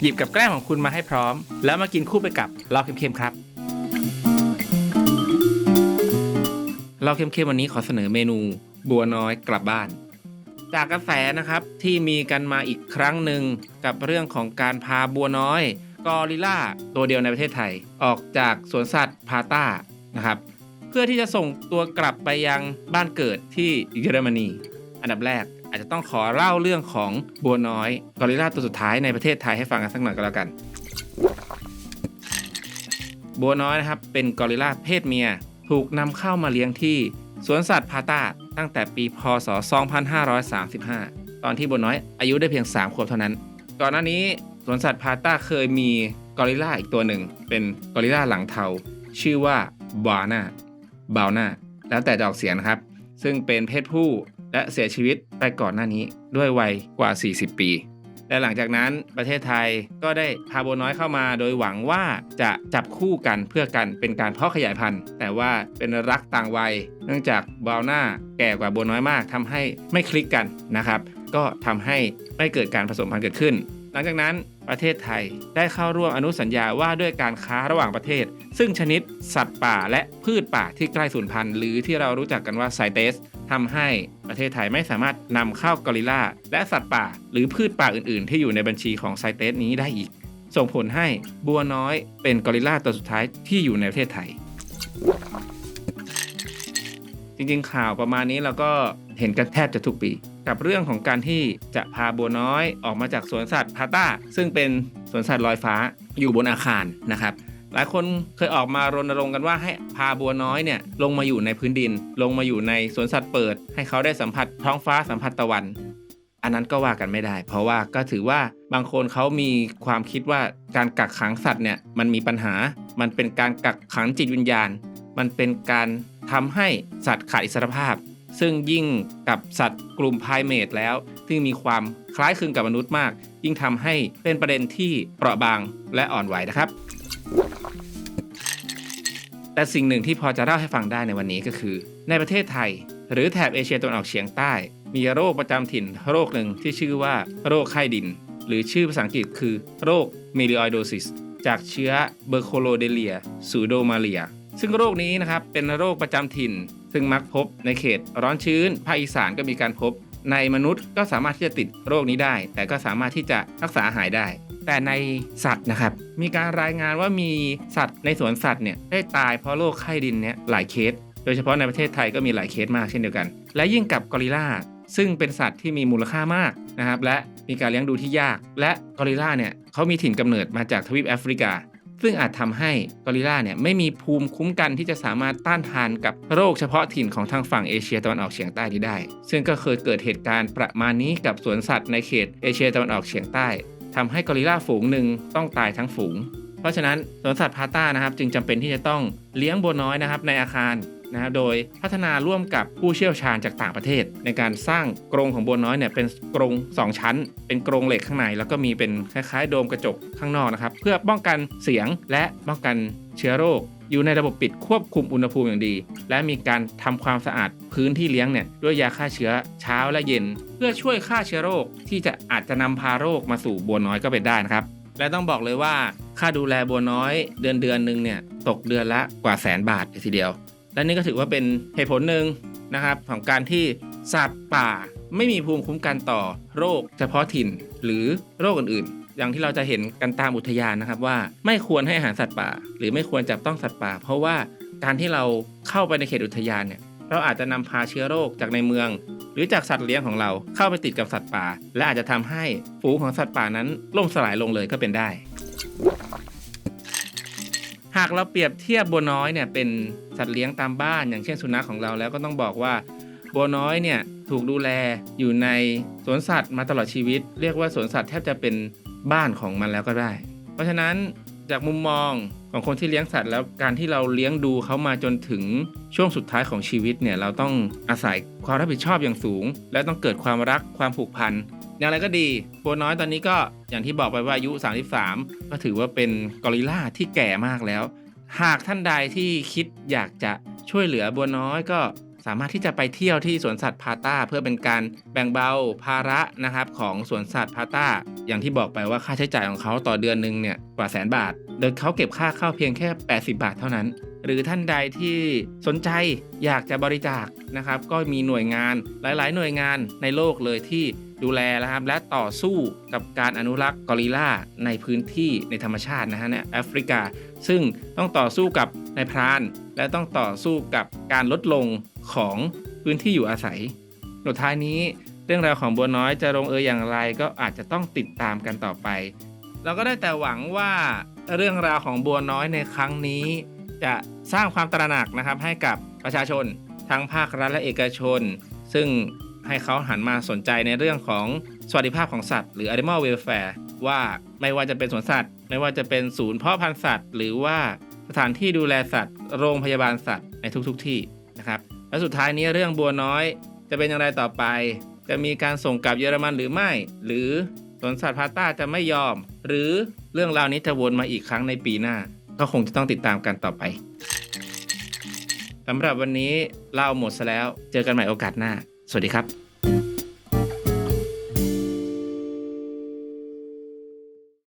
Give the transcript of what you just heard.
หยิบกับแกล้มของคุณมาให้พร้อม แล้วมากินคู่ไปกับเหล้าเค็มๆครับเหล้าเค็มๆวันนี้ขอเสนอเมนู บัวน้อยกลับบ้าน จากกระแสนะครับที่มีกันมาอีกครั้งหนึ่งกับเรื่องของการพาบัวน้อยกอริลล่าตัวเดียวในประเทศไทย ออกจากสวนสัตว์พาต้านะครับเพื่อที่จะส่งตัวกลับไปยังบ้านเกิดที่เยอรมนี อันดับแรก อาจจะต้องขอเล่าเรื่องของบัวน้อยกอริลลาตัวสุดท้ายในประเทศไทยให้ฟังกันสักหน่อยก็แล้วกัน บัวน้อยนะครับเป็นกอริลลาเพศเมียถูกนำเข้ามาเลี้ยงที่สวนสัตว์พาตาตั้งแต่ปีพศ 2535 ตอนที่บัวน้อยอายุได้เพียง 3 ขวบเท่านั้น ก่อนหน้านี้สวนสัตว์พาตาเคยมีกอริลลาอีกตัวหนึ่ง เป็นกอริลลาหลังเทา ชื่อว่าบาน่าบาน่าแล้วแต่จะออกเสียงนะครับ ซึ่งเป็นเพศผู้ และเสียชีวิตไปก่อนหน้านี้ด้วยวัยกว่า 40 ปี และหลังจากนั้นประเทศไทยก็ได้พาโบน้อยเข้ามา โดยหวังว่าจะจับคู่กันเพื่อกันเป็นการเพาะขยายพันธุ์ แต่ว่าเป็นรักต่างวัย เนื่องจากบาวน่าแก่กว่าโบน้อยมากทำให้ไม่คลิกกันนะครับ ก็ทำให้ไม่เกิดการผสมพันธุ์เกิดขึ้น หลังจากนั้นประเทศไทยได้เข้าร่วมอนุสัญญาว่าด้วยการค้าระหว่างประเทศ ซึ่งชนิดสัตว์ป่าและพืชป่าที่ใกล้สูญพันธุ์ หรือที่เรารู้จักกันว่าไซเตสทำให้ ประเทศไทยไม่สามารถนำเข้ากอริลลาและสัตว์ป่า หรือพืชป่าอื่นๆ ที่อยู่ในบัญชีของไซเตสนี้ได้อีก ส่งผลให้บัวน้อยเป็นกอริลลาตัวสุดท้ายที่อยู่ในประเทศไทย จริงๆข่าวประมาณนี้เราก็เห็นกันแทบจะทุกปีกับเรื่องของการที่จะพาบัวน้อยออกมาจากสวนสัตว์พาต้า ซึ่งเป็นสวนสัตว์ลอยฟ้าอยู่บนอาคารนะครับ หลายคนเคยออกมารณรงค์กันว่าให้พาบัวน้อยเนี่ยลงมาอยู่ในพื้นดิน ลงมาอยู่ในสวนสัตว์เปิด ให้เขาได้สัมผัสท้องฟ้าสัมผัสตะวัน อันนั้นก็ว่ากันไม่ได้ เพราะว่าก็ถือว่าบางคนเขามีความคิดว่าการกักขังสัตว์เนี่ยมันมีปัญหา มันเป็นการกักขังจิตวิญญาณ มันเป็นการทำให้สัตว์ขาดอิสรภาพ ซึ่งยิ่งกับสัตว์กลุ่มไพเมทแล้ว ซึ่งมีความคล้ายคลึงกับมนุษย์มาก ยิ่งทำให้เป็นประเด็นที่เปราะบางและอ่อนไหวนะครับ แต่สิ่งหนึ่งที่พอจะเล่าให้ฟังได้ในวันนี้ก็คือ ในประเทศไทย หรือแถบเอเชียตะวันออกเฉียงใต้ มีโรคประจำถิ่นโรคหนึ่งที่ชื่อว่าโรคไข้ดิน หรือชื่อภาษาอังกฤษคือ โรคเมลิออยโดซิสจากเชื้อเบอร์โคโลเดเลียซูโดมาเลีย ซึ่งโรคนี้นะครับเป็นโรคประจำถิ่น ซึ่งมักพบในเขตร้อนชื้นภาคอีสานก็มีการพบ ในมนุษย์ก็สามารถที่จะติดโรคนี้ได้ แต่ก็สามารถที่จะรักษาหายได้ แต่ในสัตว์นะครับ มีการรายงานว่ามีสัตว์ในสวนสัตว์เนี่ยได้ตายเพราะโรคไข้ดินเนี่ยหลายเคส โดยเฉพาะในประเทศไทยก็มีหลายเคสมากเช่นเดียวกัน และยิ่งกับกอริลลาซึ่งเป็นสัตว์ที่มีมูลค่ามากนะครับ และมีการเลี้ยงดูที่ยาก และกอริลลาเนี่ยเขามีถิ่นกำเนิดมาจากทวีปแอฟริกา ซึ่งอาจทำให้กอริลลาเนี่ยไม่มีภูมิคุ้มกันที่จะสามารถต้านทานกับโรคเฉพาะถิ่นของทางฝั่งเอเชียตะวันออกเฉียงใต้นี้ได้ ซึ่งก็เคยเกิดเหตุการณ์ประมาณนี้กับสวนสัตว์ในเขตเอเชียตะวันออกเฉียงใต้ ทำให้กอริลลาฝูงหนึ่งต้องตายทั้งฝูง เพราะฉะนั้นสวนสัตว์พาต้านะครับ จึงจำเป็นที่จะต้องเลี้ยงบัวน้อยนะครับในอาคารนะครับโดยพัฒนาร่วมกับผู้เชี่ยวชาญจากต่างประเทศ ในการสร้างกรงของบัวน้อยเนี่ยเป็นกรง 2 ชั้น เป็นกรงเหล็กข้างใน แล้วก็มีเป็นคล้ายๆ โดมกระจกข้างนอกนะครับ เพื่อป้องกันเสียงและป้องกันเชื้อโรค อยู่ในระบบปิดควบคุมอุณหภูมิอย่างดี และมีการทำความสะอาดพื้นที่เลี้ยงเนี่ยด้วยยาฆ่าเชื้อเช้าและเย็น เพื่อช่วยฆ่าเชื้อโรคที่จะอาจจะนำพาโรคมาสู่บัวน้อยก็เป็นได้นะครับ และต้องบอกเลยว่าค่าดูแลบัวน้อยเดือนเดือนหนึ่งเนี่ยตกเดือนละกว่าแสนบาทเลยทีเดียว และนี่ก็ถือว่าเป็นเหตุผลหนึ่งนะครับของการที่สัตว์ป่าไม่มีภูมิคุ้มกันต่อโรคเฉพาะถิ่นหรือโรคอื่นๆ อย่างที่เราจะเห็นกันตามอุทยานนะครับว่าไม่ควรให้อาหารสัตว์ป่า หรือไม่ควรจับต้องสัตว์ป่า เพราะว่าการที่เราเข้าไปในเขตอุทยานเนี่ยเราอาจจะนำพาเชื้อโรคจากในเมือง หรือจากสัตว์เลี้ยงของเราเข้าไปติดกับสัตว์ป่า และอาจจะทำให้ฝูงของสัตว์ป่านั้นล่มสลายลงเลยก็เป็นได้ หากเราเปรียบเทียบบัวน้อยเนี่ยเป็นสัตว์เลี้ยงตามบ้าน อย่างเช่นสุนัขของเราแล้วก็ต้องบอกว่าบัวน้อยเนี่ยถูกดูแลอยู่ในสวนสัตว์มาตลอดชีวิต เรียกว่าสวนสัตว์แทบจะเป็น บ้านของมันแล้วก็ได้ เพราะฉะนั้นจากมุมมองของคนที่เลี้ยงสัตว์แล้วการที่เราเลี้ยงดูเขามาจนถึงช่วงสุดท้ายของชีวิตเนี่ยเราต้องอาศัยความรับผิดชอบอย่างสูง และต้องเกิดความรักความผูกพันอย่างไรก็ดีบัวน้อยตอนนี้ก็อย่างที่บอกไปว่าอายุ 33 ก็ถือว่าเป็นกอริลลาที่แก่มากแล้ว หากท่านใดที่คิดอยากจะช่วยเหลือบัวน้อยก็สามารถที่จะไปเที่ยวที่สวนสัตว์พาต้า เพื่อเป็นการแบ่งเบาภาระนะครับของสวนสัตว์พาต้า อย่างที่บอกไปว่าค่าใช้จ่ายของเขาต่อเดือนหนึ่งเนี่ยกว่าแสนบาท โดยเขาเก็บค่าเข้าเพียงแค่ 80 บาทเท่านั้น หรือท่านใดที่สนใจอยากจะบริจาคนะครับ ก็มีหน่วยงานหลาย ๆ หน่วยงานในโลกเลยที่ดูแลนะครับและต่อสู้กับการอนุรักษ์กอริลลาในพื้นที่ในธรรมชาตินะฮะในแอฟริกา ซึ่งต้องต่อสู้กับนายพราน และต้องต่อสู้กับการลดลงของพื้นที่อยู่อาศัยสุดท้ายนี้ เรื่องราวของบัวน้อยจะลงเอยอย่างไรก็อาจจะต้องติดตามกันต่อไป เราก็ได้แต่หวังว่าเรื่องราวของบัวน้อยในครั้งนี้ จะสร้างความตระหนักนะครับให้กับประชาชนทั้งภาครัฐและเอกชน ซึ่งให้เขาหันมาสนใจในเรื่องของสวัสดิภาพของสัตว์หรือ animal welfare ว่าไม่ว่าจะเป็นสวนสัตว์ ไม่ว่าจะเป็นศูนย์เพาะพันธุ์สัตว์ หรือว่าสถานที่ดูแลสัตว์ โรงพยาบาลสัตว์ในทุกๆทที่นะครับและสุดท้ายนี้เรื่องบัวน้อยจะเป็นอย่างไรต่อไป จะมีการส่งกลับเยอรมันหรือไม่ หรือสวนสัตว์พาต้าจะไม่ยอม หรือเรื่องราวนี้จะวนมาอีกครั้งในปีหน้า ก็คงจะต้องติดตามกันต่อไปสำหรับวันนี้เล่าหมดซะแล้ว เจอกันใหม่โอกาสหน้า สวัสดีครับ